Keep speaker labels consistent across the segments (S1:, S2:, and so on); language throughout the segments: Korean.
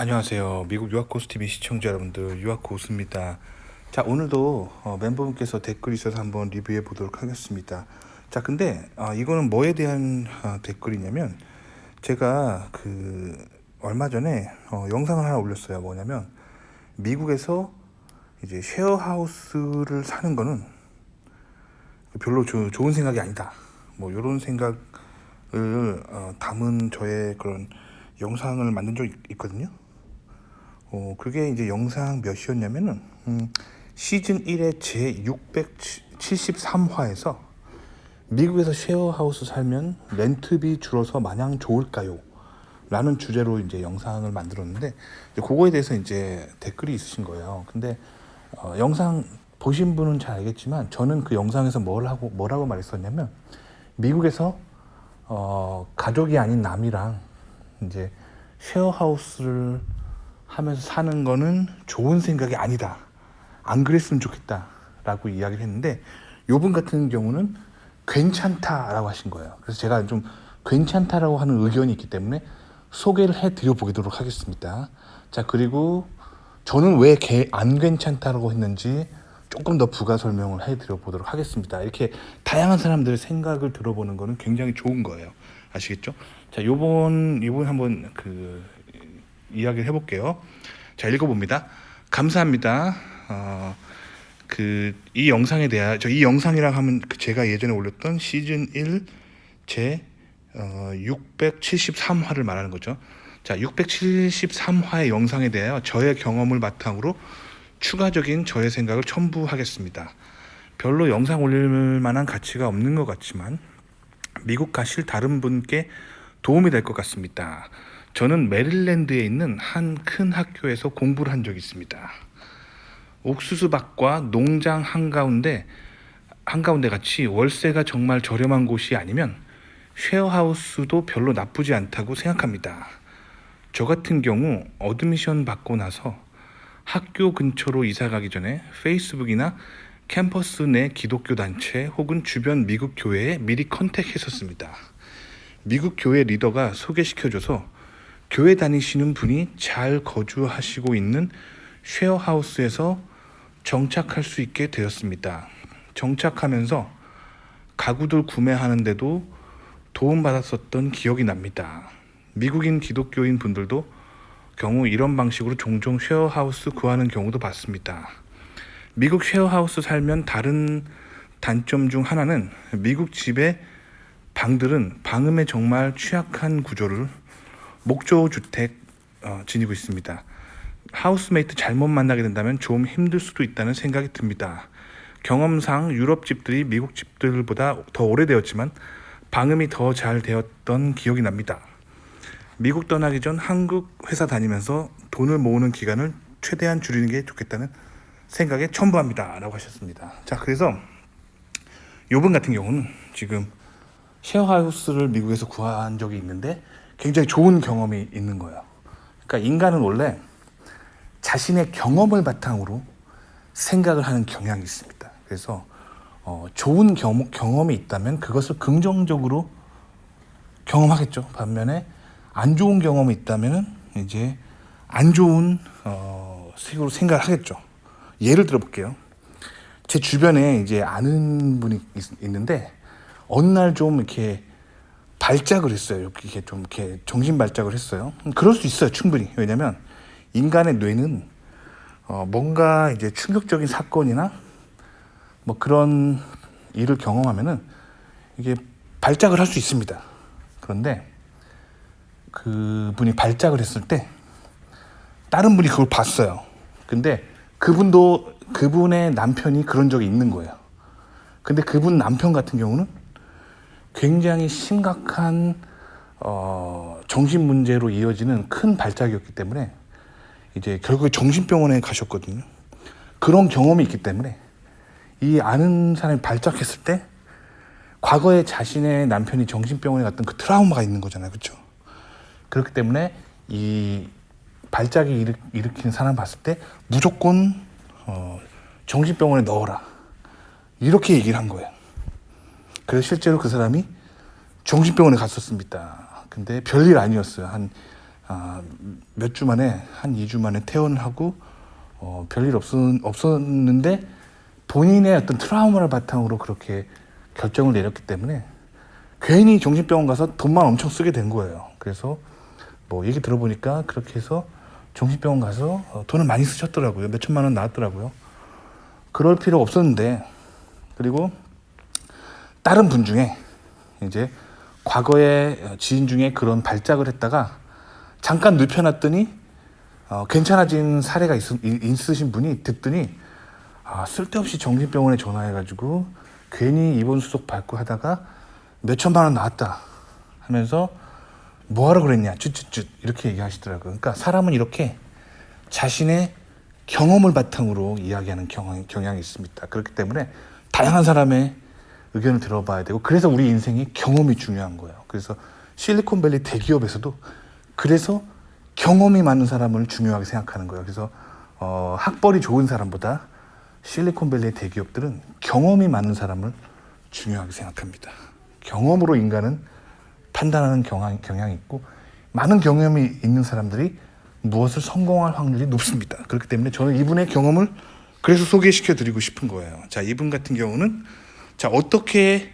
S1: 안녕하세요. 미국 유학고스 TV 시청자 여러분들 유학고스입니다. 자 오늘도 어, 멤버분께서 댓글 있어서 한번 리뷰해 보도록 하겠습니다. 자 근데 아, 이거는 뭐에 대한 아, 댓글이냐면 제가 그 얼마 전에 어, 영상을 하나 올렸어요. 뭐냐면 미국에서 이제 쉐어하우스를 사는 거는 별로 조- 좋은 생각이 아니다. 뭐 이런 생각을 어, 담은 저의 그런 영상을 만든 적 있- 있거든요. 어, 그게 이제 영상 몇이었냐면은, 음, 시즌 1의 제 673화에서 미국에서 쉐어하우스 살면 렌트비 줄어서 마냥 좋을까요? 라는 주제로 이제 영상을 만들었는데, 이제 그거에 대해서 이제 댓글이 있으신 거예요. 근데, 어, 영상 보신 분은 잘 알겠지만, 저는 그 영상에서 뭘 하고, 뭐라고 말했었냐면, 미국에서, 어, 가족이 아닌 남이랑 이제 쉐어하우스를 하면서 사는 거는 좋은 생각이 아니다. 안 그랬으면 좋겠다. 라고 이야기를 했는데, 요분 같은 경우는 괜찮다라고 하신 거예요. 그래서 제가 좀 괜찮다라고 하는 의견이 있기 때문에 소개를 해 드려 보도록 하겠습니다. 자, 그리고 저는 왜 안 괜찮다라고 했는지 조금 더 부가 설명을 해 드려 보도록 하겠습니다. 이렇게 다양한 사람들의 생각을 들어보는 거는 굉장히 좋은 거예요. 아시겠죠? 자, 요번, 요번 한번 그 이야기를 해볼게요. 자, 읽어봅니다. 감사합니다. 어, 그, 이 영상에 대한, 저 이 영상이랑 하면 그 제가 예전에 올렸던 시즌 1 제, 어, 673화를 말하는 거죠. 자, 673화의 영상에 대하여 저의 경험을 바탕으로 추가적인 저의 생각을 첨부하겠습니다. 별로 영상 올릴 만한 가치가 없는 것 같지만 미국 가실 다른 분께 도움이 될 것 같습니다. 저는 메릴랜드에 있는 한 큰 학교에서 공부를 한 적이 있습니다. 옥수수밭과 농장 한가운데 한가운데 같이 월세가 정말 저렴한 곳이 아니면 쉐어하우스도 별로 나쁘지 않다고 생각합니다. 저 같은 경우 어드미션 받고 나서 학교 근처로 이사 가기 전에 페이스북이나 캠퍼스 내 기독교 단체 혹은 주변 미국 교회에 미리 컨택했었습니다. 미국 교회 리더가 소개시켜줘서 교회 다니시는 분이 잘 거주하시고 있는 쉐어하우스에서 정착할 수 있게 되었습니다. 정착하면서 가구들 구매하는데도 도움받았었던 기억이 납니다. 미국인 기독교인 분들도 경우 이런 방식으로 종종 쉐어하우스 구하는 경우도 봤습니다. 미국 쉐어하우스 살면 다른 단점 중 하나는 미국 집의 방들은 방음에 정말 취약한 구조를 목조 주택 어, 지니고 있습니다. 하우스메이트 잘못 만나게 된다면 좀 힘들 수도 있다는 생각이 듭니다. 경험상 유럽 집들이 미국 집들보다 더 오래되었지만 방음이 더 잘 되었던 기억이 납니다. 미국 떠나기 전 한국 회사 다니면서 돈을 모으는 기간을 최대한 줄이는 게 좋겠다는 생각에 첨부합니다 라고 하셨습니다. 자, 그래서 요분 같은 경우는 지금 쉐어하우스를 미국에서 구한 적이 있는데 굉장히 좋은 경험이 있는 거예요. 그러니까 인간은 원래 자신의 경험을 바탕으로 생각을 하는 경향이 있습니다. 그래서 어, 좋은 경험, 경험이 있다면 그것을 긍정적으로 경험하겠죠. 반면에 안 좋은 경험이 있다면 이제 안 좋은 어, 식으로 생각을 하겠죠. 예를 들어 볼게요. 제 주변에 이제 아는 분이 있, 있는데 어느 날 좀 이렇게 발작을 했어요. 이렇게 좀 이렇게 정신 발작을 했어요. 그럴 수 있어요, 충분히. 왜냐면 인간의 뇌는 어, 뭔가 이제 충격적인 사건이나 뭐 그런 일을 경험하면은 이게 발작을 할 수 있습니다. 그런데 그 분이 발작을 했을 때 다른 분이 그걸 봤어요. 근데 그분도 그분의 남편이 그런 적이 있는 거예요. 근데 그분 남편 같은 경우는 굉장히 심각한 어, 정신 문제로 이어지는 큰 발작이었기 때문에 이제 결국에 정신병원에 가셨거든요. 그런 경험이 있기 때문에 이 아는 사람이 발작했을 때 과거에 자신의 남편이 정신병원에 갔던 그 트라우마가 있는 거잖아요. 그렇죠? 그렇기 때문에 이 발작이 일으, 일으키는 사람 봤을 때 무조건 어, 정신병원에 넣어라. 이렇게 얘기를 한 거예요. 그래서 실제로 그 사람이 정신병원에 갔었습니다. 근데 별일 아니었어요. 한 아, 몇 주 만에 한 2주 만에 퇴원을 하고 어, 별일 없었, 없었는데 본인의 어떤 트라우마를 바탕으로 그렇게 결정을 내렸기 때문에 괜히 정신병원 가서 돈만 엄청 쓰게 된 거예요. 그래서 뭐 얘기 들어보니까 그렇게 해서 정신병원 가서 어, 돈을 많이 쓰셨더라고요. 몇 천만 원 나왔더라고요. 그럴 필요 없었는데 그리고 다른 분 중에 이제 과거에 지인 중에 그런 발작을 했다가 잠깐 눕혀놨더니 어, 괜찮아진 사례가 있, 있으신 분이 듣더니 아, 쓸데없이 정신병원에 전화해가지고 괜히 입원 수속 받고 하다가 몇 천만 원 나왔다 하면서 뭐하러 그랬냐 쯧쯧쯧 이렇게 얘기하시더라고요. 그러니까 사람은 이렇게 자신의 경험을 바탕으로 이야기하는 경향, 경향이 있습니다. 그렇기 때문에 다양한 사람의 의견을 들어봐야 되고 그래서 우리 인생이 경험이 중요한 거예요. 그래서 실리콘밸리 대기업에서도 그래서 경험이 많은 사람을 중요하게 생각하는 거예요. 그래서 어, 학벌이 좋은 사람보다 실리콘밸리 대기업들은 경험이 많은 사람을 중요하게 생각합니다. 경험으로 인간은 판단하는 경향, 경향이 있고 많은 경험이 있는 사람들이 무엇을 성공할 확률이 높습니다. 그렇기 때문에 저는 이분의 경험을 그래서 소개시켜 드리고 싶은 거예요. 자, 이분 같은 경우는 자, 어떻게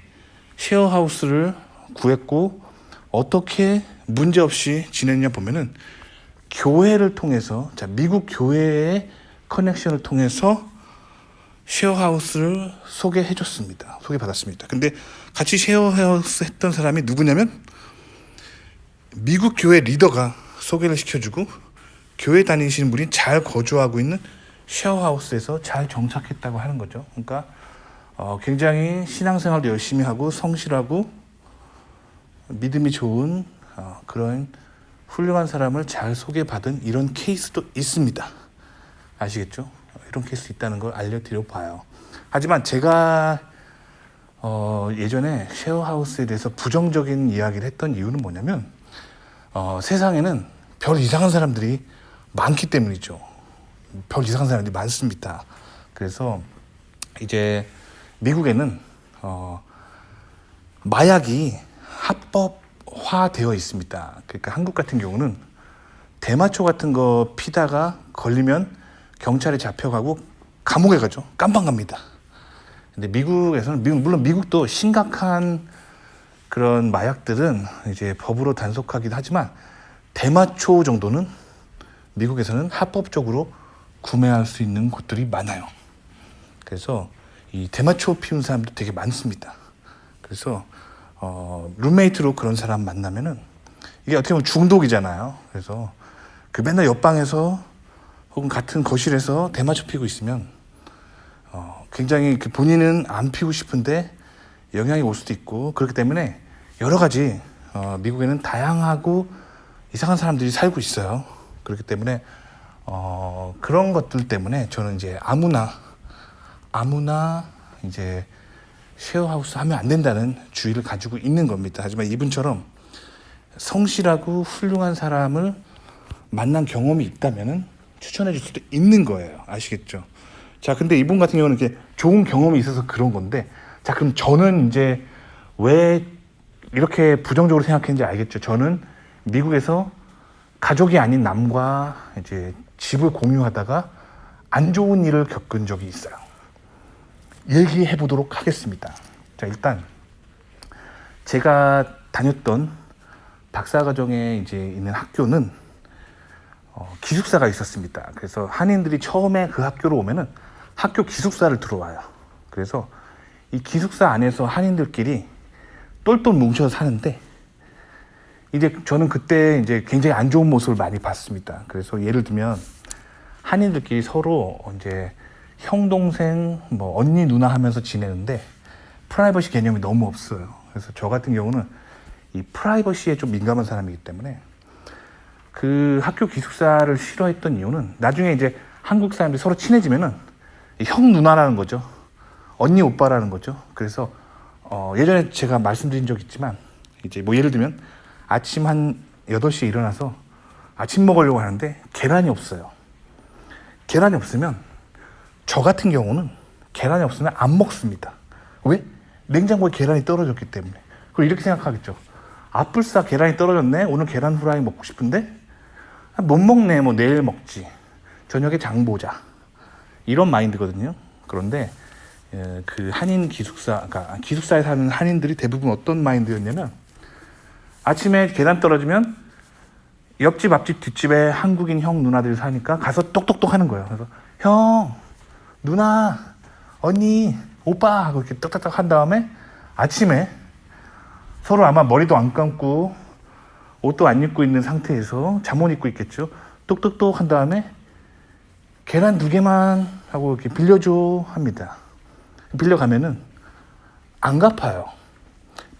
S1: 쉐어하우스를 구했고 어떻게 문제없이 지냈냐 보면은 교회를 통해서 자, 미국 교회의 커넥션을 통해서 쉐어하우스를 소개해 줬습니다. 소개받았습니다. 근데 같이 쉐어하우스 했던 사람이 누구냐면 미국 교회 리더가 소개를 시켜주고 교회 다니시는 분이 잘 거주하고 있는 쉐어하우스에서 잘 정착했다고 하는 거죠. 그러니까 어, 굉장히 신앙생활도 열심히 하고 성실하고 믿음이 좋은 어, 그런 훌륭한 사람을 잘 소개받은 이런 케이스도 있습니다. 아시겠죠? 이런 케이스 있다는 걸 알려드려 봐요. 하지만 제가 어, 예전에 쉐어하우스에 대해서 부정적인 이야기를 했던 이유는 뭐냐면 어, 세상에는 별 이상한 사람들이 많기 때문이죠. 별 이상한 사람들이 많습니다. 그래서 이제 미국에는 어, 마약이 합법화되어 있습니다. 그러니까 한국 같은 경우는 대마초 같은 거 피다가 걸리면 경찰에 잡혀가고 감옥에 가죠. 깜빵 갑니다. 근데 미국에서는 미국, 물론 미국도 심각한 그런 마약들은 이제 법으로 단속하기도 하지만 대마초 정도는 미국에서는 합법적으로 구매할 수 있는 곳들이 많아요. 그래서 이 대마초 피운 사람도 되게 많습니다. 그래서 어, 룸메이트로 그런 사람 만나면은 이게 어떻게 보면 중독이잖아요. 그래서 그 맨날 옆방에서 혹은 같은 거실에서 대마초 피고 있으면 어, 굉장히 그 본인은 안 피고 싶은데 영향이 올 수도 있고 그렇기 때문에 여러 가지 어, 미국에는 다양하고 이상한 사람들이 살고 있어요. 그렇기 때문에 어, 그런 것들 때문에 저는 이제 아무나 아무나 이제 쉐어하우스 하면 안 된다는 주의를 가지고 있는 겁니다. 하지만 이분처럼 성실하고 훌륭한 사람을 만난 경험이 있다면은 추천해 줄 수도 있는 거예요. 아시겠죠? 자, 근데 이분 같은 경우는 이렇게 좋은 경험이 있어서 그런 건데, 자, 그럼 저는 이제 왜 이렇게 부정적으로 생각했는지 알겠죠? 저는 미국에서 가족이 아닌 남과 이제 집을 공유하다가 안 좋은 일을 겪은 적이 있어요. 얘기해 보도록 하겠습니다. 자, 일단 제가 다녔던 박사과정에 이제 있는 학교는 어, 기숙사가 있었습니다. 그래서 한인들이 처음에 그 학교로 오면은 학교 기숙사를 들어와요. 그래서 이 기숙사 안에서 한인들끼리 똘똘 뭉쳐서 사는데 이제 저는 그때 이제 굉장히 안 좋은 모습을 많이 봤습니다. 그래서 예를 들면 한인들끼리 서로 이제 형 동생 뭐 언니 누나 하면서 지내는데 프라이버시 개념이 너무 없어요. 그래서 저 같은 경우는 이 프라이버시에 좀 민감한 사람이기 때문에 그 학교 기숙사를 싫어했던 이유는 나중에 이제 한국 사람들이 서로 친해지면은 형 누나라는 거죠. 언니 오빠라는 거죠. 그래서 어 예전에 제가 말씀드린 적 있지만 이제 뭐 예를 들면 아침 한 8시에 일어나서 아침 먹으려고 하는데 계란이 없어요. 계란이 없으면 저 같은 경우는 계란이 없으면 안 먹습니다. 왜? 냉장고에 계란이 떨어졌기 때문에. 그리고 이렇게 생각하겠죠. 아뿔싸 계란이 떨어졌네. 오늘 계란 후라이 먹고 싶은데 아, 못 먹네, 뭐 내일 먹지. 저녁에 장 보자. 이런 마인드거든요. 그런데 예, 그 한인 기숙사, 그러니까 기숙사에 사는 한인들이 대부분 어떤 마인드였냐면 아침에 계단 떨어지면 옆집 앞집 뒷집에 한국인 형 누나들이 사니까 가서 똑똑똑 하는 거예요. 그래서 형, 누나, 언니, 오빠 하고 이렇게 똑똑똑 한 다음에 아침에 서로 아마 머리도 안 감고 옷도 안 입고 있는 상태에서 잠옷 입고 있겠죠. 똑똑똑 한 다음에 계란 두 개만 하고 이렇게 빌려줘 합니다. 빌려가면은 안 갚아요.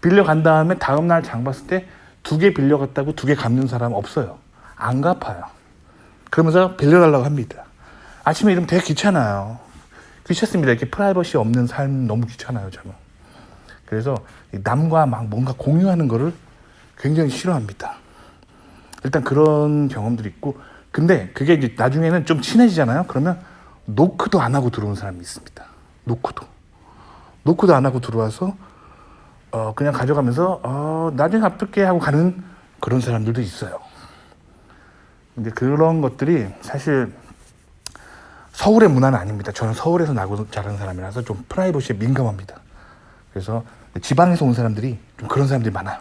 S1: 빌려간 다음에 다음날 장 봤을 때 두 개 빌려갔다고 두 개 갚는 사람 없어요. 안 갚아요. 그러면서 빌려달라고 합니다. 아침에 이러면 되게 귀찮아요. 귀찮습니다. 이렇게 프라이버시 없는 삶 너무 귀찮아요, 저는. 그래서 이 남과 막 뭔가 공유하는 거를 굉장히 싫어합니다. 일단 그런 경험들이 있고, 근데 그게 이제 나중에는 좀 친해지잖아요. 그러면 노크도 안 하고 들어오는 사람이 있습니다. 노크도. 노크도 안 하고 들어와서 어, 그냥 가져가면서 어, 나중에 갚을게 하고 가는 그런 사람들도 있어요. 근데 그런 것들이 사실 서울의 문화는 아닙니다. 저는 서울에서 나고 자란 사람이라서 좀 프라이버시에 민감합니다. 그래서 지방에서 온 사람들이 좀 그런 사람들이 많아요.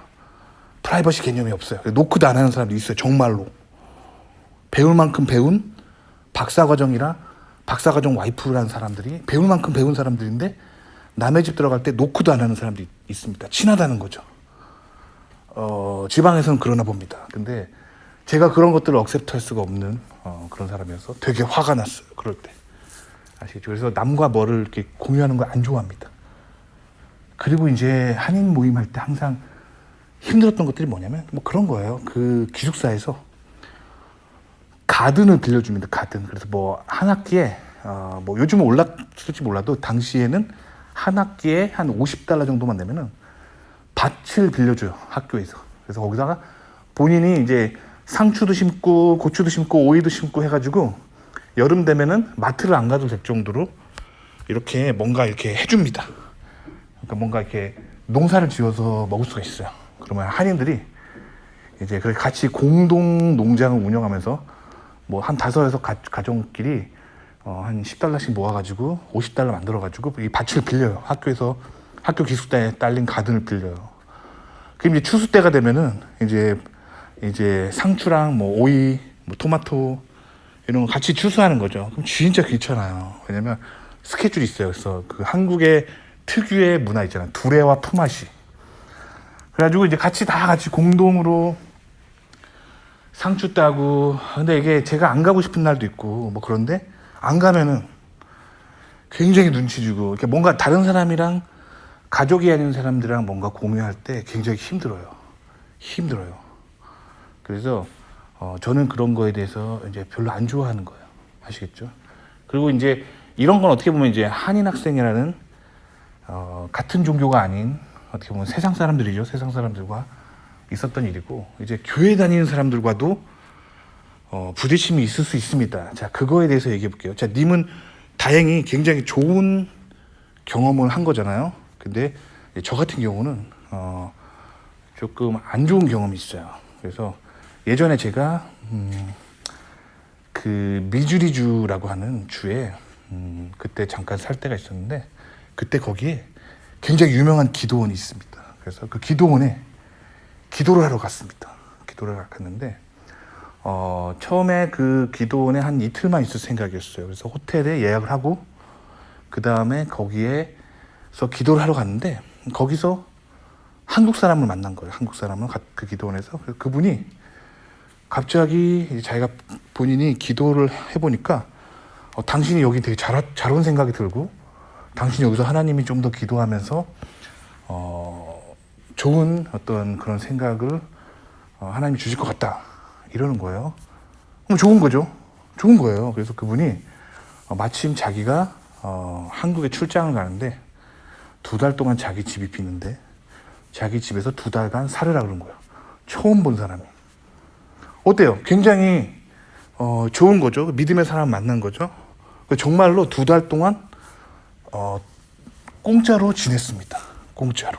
S1: 프라이버시 개념이 없어요. 노크도 안 하는 사람도 있어요. 정말로. 배울 만큼 배운 박사과정이라 박사과정 와이프라는 사람들이 배울 만큼 배운 사람들인데 남의 집 들어갈 때 노크도 안 하는 사람들이 있습니다. 친하다는 거죠. 어, 지방에서는 그러나 봅니다. 근데 제가 그런 것들을 억셉트 할 수가 없는 어, 그런 사람이어서 되게 화가 났어요. 그럴 때. 아시겠죠? 그래서 남과 뭐를 이렇게 공유하는 걸 안 좋아합니다. 그리고 이제 한인 모임 할 때 항상 힘들었던 것들이 뭐냐면 뭐 그런 거예요. 그 기숙사에서 가든을 빌려줍니다. 가든. 그래서 뭐 한 학기에 어, 뭐 요즘은 올랐을지 몰라도 당시에는 한 학기에 한 50달러 정도만 내면은 밭을 빌려줘요. 학교에서. 그래서 거기다가 본인이 이제 상추도 심고 고추도 심고 오이도 심고 해가지고 여름 되면은 마트를 안 가도 될 정도로 이렇게 뭔가 이렇게 해줍니다. 그러니까 뭔가 이렇게 농사를 지어서 먹을 수가 있어요. 그러면 한인들이 이제 같이 공동 농장을 운영하면서 뭐 한 다섯에서 가, 가정끼리 어, 한 10달러씩 모아가지고 50달러 만들어가지고 이 밭을 빌려요. 학교에서 학교 기숙사에 딸린 가든을 빌려요. 그럼 이제 추수 때가 되면은 이제 이제 상추랑 뭐 오이, 뭐 토마토 이런 거 같이 추수하는 거죠. 그럼 진짜 귀찮아요. 왜냐면 스케줄이 있어요. 그래서 그 한국의 특유의 문화 있잖아요. 두레와 품앗이. 그래가지고 이제 같이 다 같이 공동으로 상추 따고 근데 이게 제가 안 가고 싶은 날도 있고 뭐 그런데 안 가면은 굉장히 눈치 주고 이렇게 뭔가 다른 사람이랑 가족이 아닌 사람들이랑 뭔가 공유할 때 굉장히 힘들어요. 힘들어요. 그래서 어, 저는 그런 거에 대해서 이제 별로 안 좋아하는 거예요. 아시겠죠? 그리고 이제 이런 건 어떻게 보면 이제 한인 학생이라는 어, 같은 종교가 아닌 어떻게 보면 세상 사람들이죠. 세상 사람들과 있었던 일이고 이제 교회 다니는 사람들과도 어, 부딪힘이 있을 수 있습니다. 자, 그거에 대해서 얘기해 볼게요. 자, 님은 다행히 굉장히 좋은 경험을 한 거잖아요. 근데 저 같은 경우는 어, 조금 안 좋은 경험이 있어요. 그래서 예전에 제가 음, 그 미주리주라고 하는 주에 음, 그때 잠깐 살 때가 있었는데 그때 거기에 굉장히 유명한 기도원이 있습니다. 그래서 그 기도원에 기도를 하러 갔습니다. 기도를 갔는데 어, 처음에 그 기도원에 한 이틀만 있을 생각이었어요. 그래서 호텔에 예약을 하고 그 다음에 거기에서 기도를 하러 갔는데 거기서 한국 사람을 만난 거예요. 한국 사람을 가- 그 기도원에서 그분이 갑자기 자기가 본인이 기도를 해보니까 어, 당신이 여기 되게 잘, 잘 온 생각이 들고 당신이 여기서 하나님이 좀 더 기도하면서 어, 좋은 어떤 그런 생각을 어, 하나님이 주실 것 같다 이러는 거예요. 그럼 좋은 거죠. 좋은 거예요. 그래서 그분이 어, 마침 자기가 어, 한국에 출장을 가는데 두 달 동안 자기 집이 비는데 자기 집에서 두 달간 살으라 그런 거예요. 처음 본 사람이. 어때요? 굉장히 어, 좋은 거죠. 믿음의 사람 만난 거죠. 그 정말로 두 달 동안 어, 공짜로 지냈습니다. 공짜로.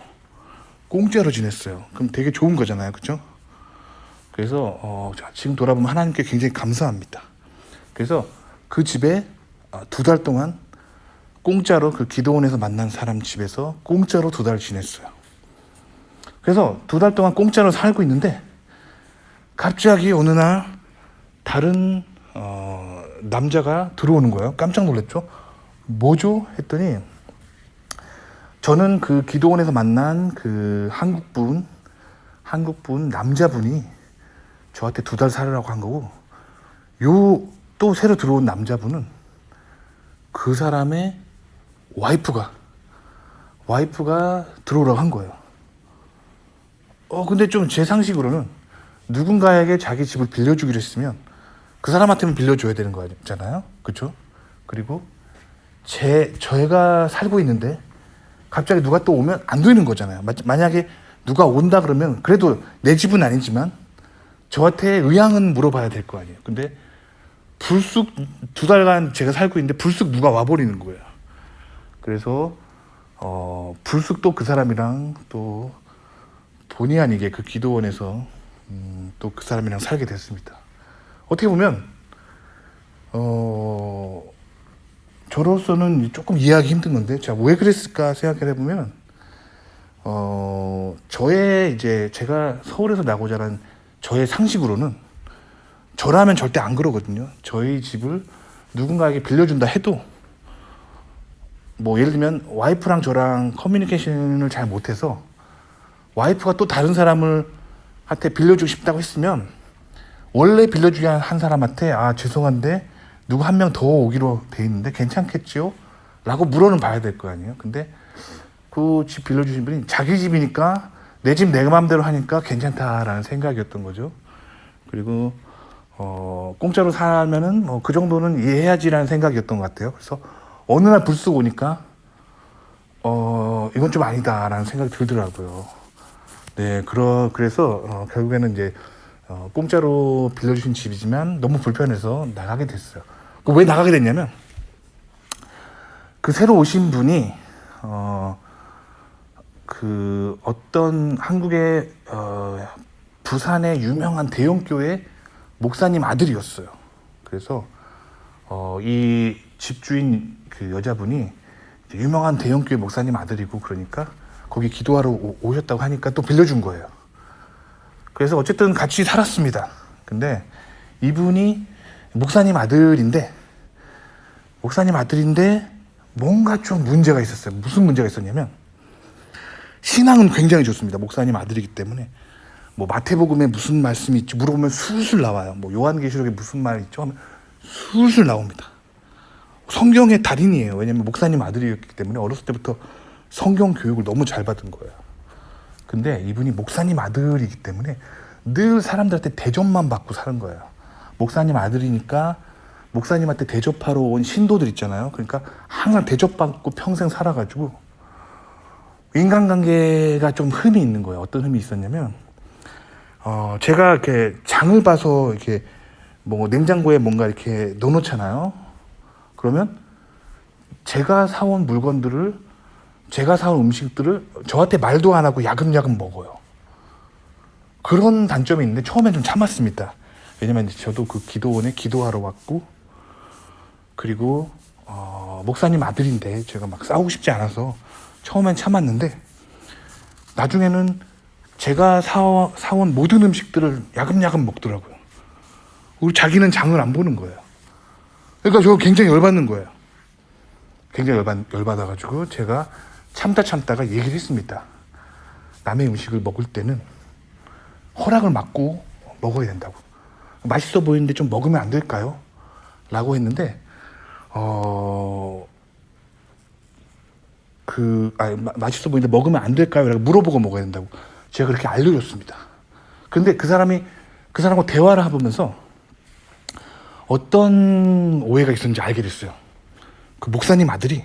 S1: 공짜로 지냈어요. 그럼 되게 좋은 거잖아요. 그죠? 그래서 어, 자, 지금 돌아보면 하나님께 굉장히 감사합니다. 그래서 그 집에 어, 두달 동안 공짜로 그 기도원에서 만난 사람 집에서 공짜로 두 달 지냈어요. 그래서 두 달 동안 공짜로 살고 있는데 갑자기 어느 날 다른 어, 남자가 들어오는 거예요. 깜짝 놀랐죠. 뭐죠? 했더니 저는 그 기도원에서 만난 그 한국분 한국분 남자분이 저한테 두 달 살으라고 한 거고 요 또 새로 들어온 남자분은 그 사람의 와이프가 와이프가 들어오라고 한 거예요. 어 근데 좀 제 상식으로는 누군가에게 자기 집을 빌려주기로 했으면 그 사람한테만 빌려줘야 되는 거잖아요. 그렇죠? 그리고 제 저희가 살고 있는데 갑자기 누가 또 오면 안 되는 거잖아요. 마- 만약에 누가 온다 그러면 그래도 내 집은 아니지만 저한테 의향은 물어봐야 될 거 아니에요. 근데 불쑥 두 달간 제가 살고 있는데 불쑥 누가 와버리는 거예요. 그래서 어 불쑥 또 그 사람이랑 또 본의 아니게 그 기도원에서 음, 또그 사람이랑 살게 됐습니다. 어떻게 보면 어 저로서는 조금 이해하기 힘든 건데 제가 왜 그랬을까 생각해 보면 어 저의 이제 제가 서울에서 나고 자란 저의 상식으로는 저라면 절대 안 그러거든요. 저희 집을 누군가에게 빌려준다 해도 뭐 예를 들면 와이프랑 저랑 커뮤니케이션을 잘 못해서 와이프가 또 다른 사람을 한테 빌려주고 싶다고 했으면 원래 빌려주기 한- 한 사람한테 아 죄송한데 누구 한 명 더 오기로 돼 있는데 괜찮겠지요? 라고 물어는 봐야 될 거 아니에요. 근데 그 집 빌려주신 분이 자기 집이니까 내 집 내 마음대로 하니까 괜찮다라는 생각이었던 거죠. 그리고 어 공짜로 살면은 뭐 그 정도는 이해해야지라는 생각이었던 것 같아요. 그래서 어느 날 불쑥 오니까 어 이건 좀 아니다라는 생각이 들더라고요. 네, 그러 그래서 어, 결국에는 이제 어, 공짜로 빌려주신 집이지만 너무 불편해서 나가게 됐어요. 그왜 나가게 됐냐면 그 새로 오신 분이 어, 그 어떤 한국의 어, 부산의 유명한 대형 교회 목사님 아들이었어요. 그래서 어, 이 집주인 그 여자분이 유명한 대형 교회 목사님 아들이고 그러니까 거기 기도하러 오- 오셨다고 하니까 또 빌려준 거예요. 그래서 어쨌든 같이 살았습니다. 근데 이분이 목사님 아들인데 목사님 아들인데 뭔가 좀 문제가 있었어요. 무슨 문제가 있었냐면 신앙은 굉장히 좋습니다. 목사님 아들이기 때문에 뭐 마태복음에 무슨 말씀이 있지 물어보면 술술 나와요. 뭐 요한계시록에 무슨 말 있죠 하면 술술 나옵니다. 성경의 달인이에요. 왜냐면 목사님 아들이었기 때문에 어렸을 때부터 성경 교육을 너무 잘 받은 거예요. 근데 이분이 목사님 아들이기 때문에 늘 사람들한테 대접만 받고 사는 거예요. 목사님 아들이니까 목사님한테 대접하러 온 신도들 있잖아요. 그러니까 항상 대접받고 평생 살아가지고 인간관계가 좀 흠이 있는 거예요. 어떤 흠이 있었냐면 어 제가 이렇게 장을 봐서 이렇게 뭐 냉장고에 뭔가 이렇게 넣어놓잖아요. 그러면 제가 사온 물건들을 제가 사온 음식들을 저한테 말도 안 하고 야금야금 먹어요. 그런 단점이 있는데 처음엔 좀 참았습니다. 왜냐면 저도 그 기도원에 기도하러 왔고 그리고 어, 목사님 아들인데 제가 막 싸우고 싶지 않아서 처음엔 참았는데 나중에는 제가 사, 사온 모든 음식들을 야금야금 먹더라고요. 그리고 자기는 장을 안 보는 거예요. 그러니까 저 굉장히 열받는 거예요. 굉장히 열받, 열받아가지고 제가 참다 참다가 얘기를 했습니다. 남의 음식을 먹을 때는 허락을 받고 먹어야 된다고. 맛있어 보이는데 좀 먹으면 안 될까요? 라고 했는데, 어, 그, 아, 마- 맛있어 보이는데 먹으면 안 될까요? 라고 물어보고 먹어야 된다고. 제가 그렇게 알려줬습니다. 근데 그 사람이, 그 사람과 대화를 해보면서 어떤 오해가 있었는지 알게 됐어요. 그 목사님 아들이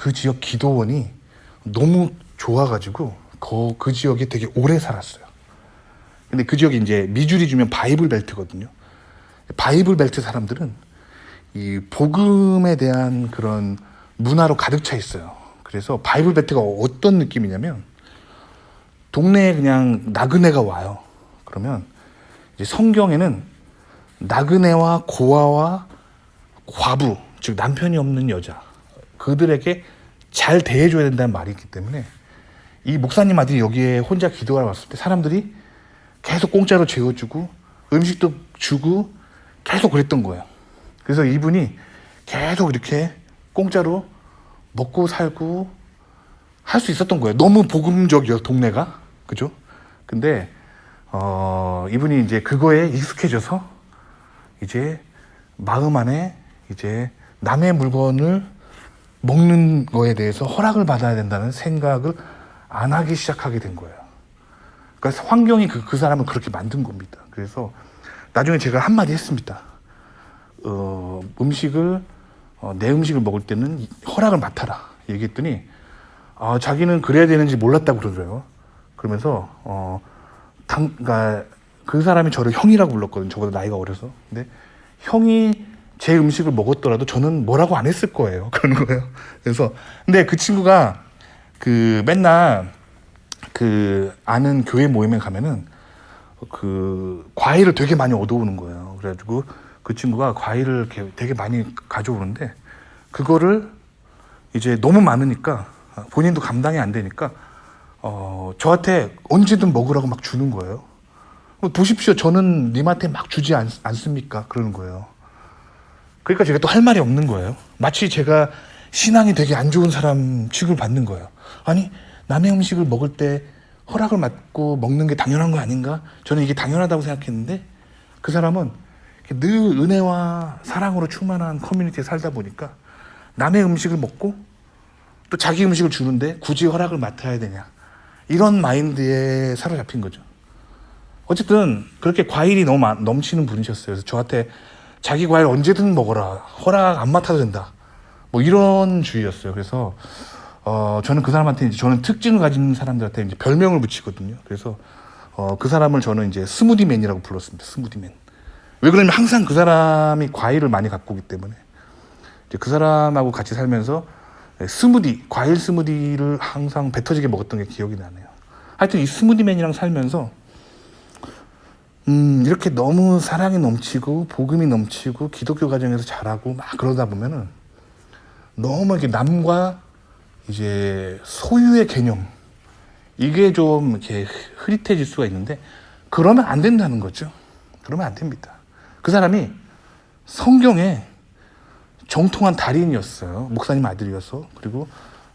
S1: 그 지역 기도원이 너무 좋아가지고 그, 그 지역에 되게 오래 살았어요. 근데 그 지역이 이제 미주리 주면 바이블 벨트거든요. 바이블 벨트 사람들은 이 복음에 대한 그런 문화로 가득 차 있어요. 그래서 바이블 벨트가 어떤 느낌이냐면 동네에 그냥 나그네가 와요. 그러면 이제 성경에는 나그네와 고아와 과부 즉 남편이 없는 여자 그들에게 잘 대해줘야 된다는 말이 있기 때문에 이 목사님 아들이 여기에 혼자 기도하러 왔을 때 사람들이 계속 공짜로 재워주고 음식도 주고 계속 그랬던 거예요. 그래서 이분이 계속 이렇게 공짜로 먹고 살고 할 수 있었던 거예요. 너무 복음적이어서 동네가 그죠? 근데 어, 이분이 이제 그거에 익숙해져서 이제 마음 안에 이제 남의 물건을 먹는 거에 대해서 허락을 받아야 된다는 생각을 안 하기 시작하게 된 거예요. 그러니까 환경이 그, 그 사람을 그렇게 만든 겁니다. 그래서 나중에 제가 한마디 했습니다. 어, 음식을, 어, 내 음식을 먹을 때는 허락을 맡아라. 얘기했더니, 아, 자기는 그래야 되는지 몰랐다고 그러더라고요. 그러면서, 어, 당, 그러니까 그 사람이 저를 형이라고 불렀거든요. 저보다 나이가 어려서. 근데 형이 제 음식을 먹었더라도 저는 뭐라고 안 했을 거예요. 그러는 거예요. 그래서, 근데 그 친구가 그 맨날 그 아는 교회 모임에 가면은 그 과일을 되게 많이 얻어오는 거예요. 그래가지고 그 친구가 과일을 되게 많이 가져오는데 그거를 이제 너무 많으니까 본인도 감당이 안 되니까 어 저한테 언제든 먹으라고 막 주는 거예요. 어, 보십시오. 저는 님한테 막 주지 않, 않습니까? 그러는 거예요. 그러니까 제가 또 할 말이 없는 거예요. 마치 제가 신앙이 되게 안 좋은 사람 취급을 받는 거예요. 아니, 남의 음식을 먹을 때 허락을 받고 먹는 게 당연한 거 아닌가? 저는 이게 당연하다고 생각했는데 그 사람은 늘 은혜와 사랑으로 충만한 커뮤니티에 살다 보니까 남의 음식을 먹고 또 자기 음식을 주는데 굳이 허락을 맡아야 되냐. 이런 마인드에 사로잡힌 거죠. 어쨌든 그렇게 과일이 너무 많- 넘치는 분이셨어요. 그래서 저한테 자기 과일 언제든 먹어라. 허락 안 맡아도 된다. 뭐 이런 주의였어요. 그래서 어 저는 그 사람한테 이제 저는 특징을 가진 사람들한테 이제 별명을 붙이거든요. 그래서 어 그 사람을 저는 이제 스무디맨이라고 불렀습니다. 스무디맨. 왜 그러냐면 항상 그 사람이 과일을 많이 갖고 오기 때문에 이제 그 사람하고 같이 살면서 스무디 과일 스무디를 항상 배 터지게 먹었던 게 기억이 나네요. 하여튼 이 스무디맨이랑 살면서 음, 이렇게 너무 사랑이 넘치고 복음이 넘치고 기독교 가정에서 자라고 막 그러다 보면은 너무 이렇게 남과 이제 소유의 개념 이게 좀 이렇게 흐릿해질 수가 있는데 그러면 안 된다는 거죠. 그러면 안 됩니다. 그 사람이 성경에 정통한 달인이었어요. 목사님 아들이어서 그리고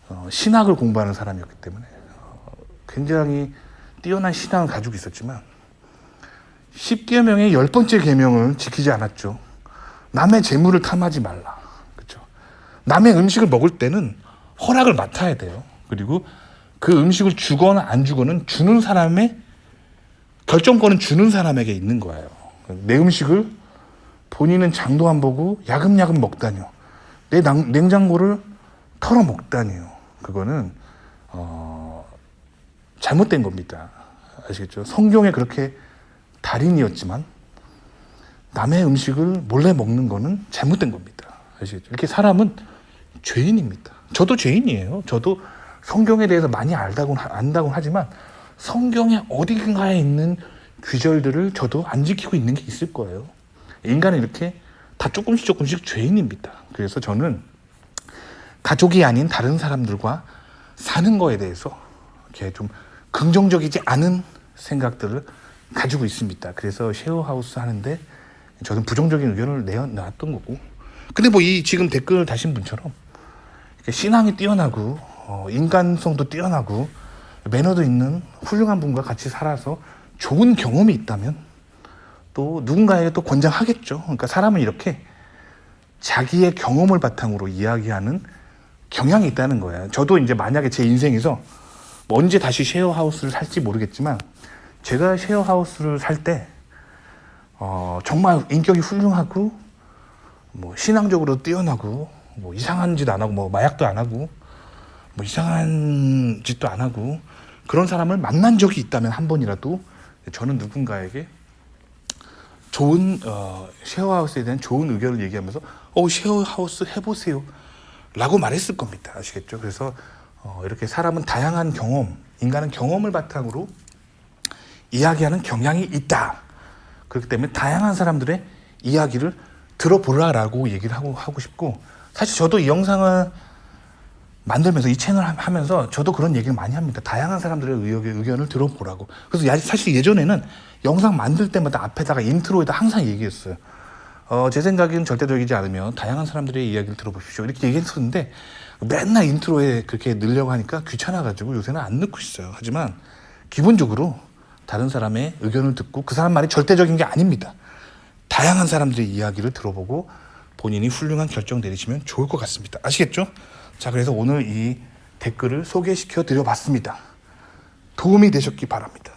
S1: 어, 신학을 공부하는 사람이었기 때문에 어, 굉장히 뛰어난 신앙을 가지고 있었지만 십계명의 열 번째 계명을 지키지 않았죠. 남의 재물을 탐하지 말라. 그렇죠. 남의 음식을 먹을 때는 허락을 맡아야 돼요. 그리고 그 음식을 주거나 안 주거는 주는 사람의 결정권은 주는 사람에게 있는 거예요. 내 음식을 본인은 장도 안 보고 야금야금 먹다니요. 내 낭- 냉장고를 털어 먹다니요. 그거는 어, 잘못된 겁니다. 아시겠죠? 성경에 그렇게 달인이었지만 남의 음식을 몰래 먹는 거는 잘못된 겁니다. 아시겠죠? 이렇게 사람은 죄인입니다. 저도 죄인이에요. 저도 성경에 대해서 많이 알다고 안다고 하지만 성경의 어딘가에 있는 귀절들을 저도 안 지키고 있는 게 있을 거예요. 인간은 이렇게 다 조금씩 조금씩 죄인입니다. 그래서 저는 가족이 아닌 다른 사람들과 사는 거에 대해서 이렇게 좀 긍정적이지 않은 생각들을 가지고 있습니다. 그래서 쉐어하우스 하는데 저는 부정적인 의견을 내놨던 거고. 근데 뭐 이 지금 댓글 다신 분처럼 신앙이 뛰어나고 어, 인간성도 뛰어나고 매너도 있는 훌륭한 분과 같이 살아서 좋은 경험이 있다면 또 누군가에게 또 권장하겠죠. 그러니까 사람은 이렇게 자기의 경험을 바탕으로 이야기하는 경향이 있다는 거예요. 저도 이제 만약에 제 인생에서 뭐 언제 다시 쉐어하우스를 살지 모르겠지만 제가 쉐어하우스를 살 때 어, 정말 인격이 훌륭하고 뭐 신앙적으로 뛰어나고 뭐 이상한 짓 안 하고 뭐 마약도 안 하고 뭐 이상한 짓도 안 하고 그런 사람을 만난 적이 있다면 한 번이라도 저는 누군가에게 좋은 어, 쉐어하우스에 대한 좋은 의견을 얘기하면서 어 쉐어하우스 해보세요. 라고 말했을 겁니다. 아시겠죠? 그래서 어, 이렇게 사람은 다양한 경험 인간은 경험을 바탕으로 이야기하는 경향이 있다 그렇기 때문에 다양한 사람들의 이야기를 들어보라라고 얘기를 하고 하고 싶고 사실 저도 이 영상을 만들면서 이 채널 하- 하면서 저도 그런 얘기를 많이 합니다. 다양한 사람들의 의견, 의견을 들어보라고. 그래서 야- 사실 예전에는 영상 만들 때마다 앞에다가 인트로에다 항상 얘기했어요. 어, 제 생각에는 절대적이지 않으면 다양한 사람들의 이야기를 들어보십시오. 이렇게 얘기했었는데 맨날 인트로에 그렇게 넣으려고 하니까 귀찮아가지고 요새는 안 넣고 있어요. 하지만 기본적으로 다른 사람의 의견을 듣고 그 사람 말이 절대적인 게 아닙니다. 다양한 사람들의 이야기를 들어보고 본인이 훌륭한 결정 내리시면 좋을 것 같습니다. 아시겠죠? 자, 그래서 오늘 이 댓글을 소개시켜 드려 봤습니다. 도움이 되셨기 바랍니다.